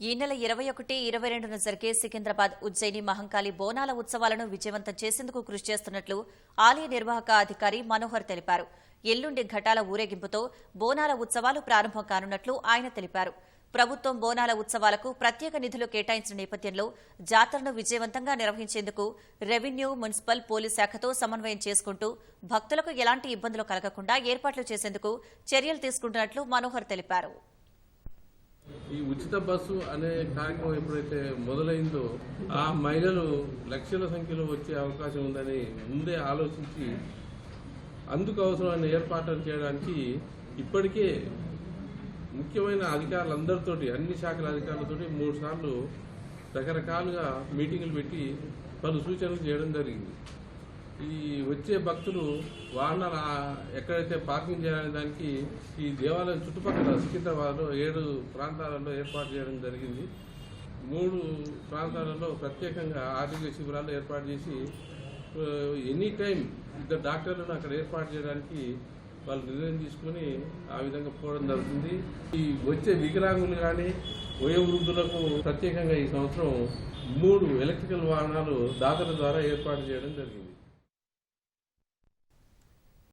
ఈ నెల ఇరవై ఒకటి ఇరవై రెండున జరిగే సికింద్రాబాద్ ఉజ్జయిని మహంకాళి బోనాల ఉత్సవాలను విజయవంతం చేసేందుకు కృషి చేస్తున్నట్లు ఆలయ నిర్వాహక అధికారి మనోహర్ తెలిపారు. ఎల్లుండి ఘటాల ఊరేగింపుతో బోనాల ఉత్సవాలు ప్రారంభం కానున్నట్లు ఆయన తెలిపారు. ప్రభుత్వం బోనాల ఉత్సవాలకు ప్రత్యేక నిధులు కేటాయించిన నేపథ్యంలో జాతరను విజయవంతంగా నిర్వహించేందుకు రెవెన్యూ మున్సిపల్ పోలీస్ శాఖతో సమన్వయం చేసుకుంటూ భక్తులకు ఎలాంటి ఇబ్బందులు కలగకుండా ఏర్పాట్లు చేసేందుకు చర్యలు తీసుకుంటున్నట్లు మనోహర్ తెలిపారు. ఈ ఉచిత బస్సు అనే కార్యక్రమం ఎప్పుడైతే మొదలైందో ఆ మహిళలు లక్షల సంఖ్యలో వచ్చే అవకాశం ఉందని ముందే ఆలోచించి అందుకు అవసరమైన ఏర్పాట్లు చేయడానికి ఇప్పటికే ముఖ్యమైన అధికారులందరితోటి అన్ని శాఖల అధికారులతోటి మూడు సార్లు రకరకాలుగా మీటింగులు పెట్టి పలు సూచనలు చేయడం జరిగింది. ఈ వచ్చే భక్తులు వాహనాలు ఎక్కడైతే పార్కింగ్ చేయాలనే దానికి ఈ దేవాలయం చుట్టుపక్కల సికింద్రాబాద్లో ఏడు ప్రాంతాలలో ఏర్పాటు చేయడం జరిగింది. మూడు ప్రాంతాలలో ప్రత్యేకంగా ఆరోగ్య శిబిరాలు ఏర్పాటు చేసి ఎనీ టైం ఇద్దరు డాక్టర్లను అక్కడ ఏర్పాటు చేయడానికి వాళ్ళు నిర్ణయం తీసుకొని ఆ విధంగా పోవడం జరుగుతుంది. ఈ వచ్చే వికలాంగులు కానీ వయోవృద్ధులకు ప్రత్యేకంగా ఈ సంవత్సరం మూడు ఎలక్ట్రికల్ వాహనాలు దాతల ద్వారా ఏర్పాటు చేయడం జరిగింది.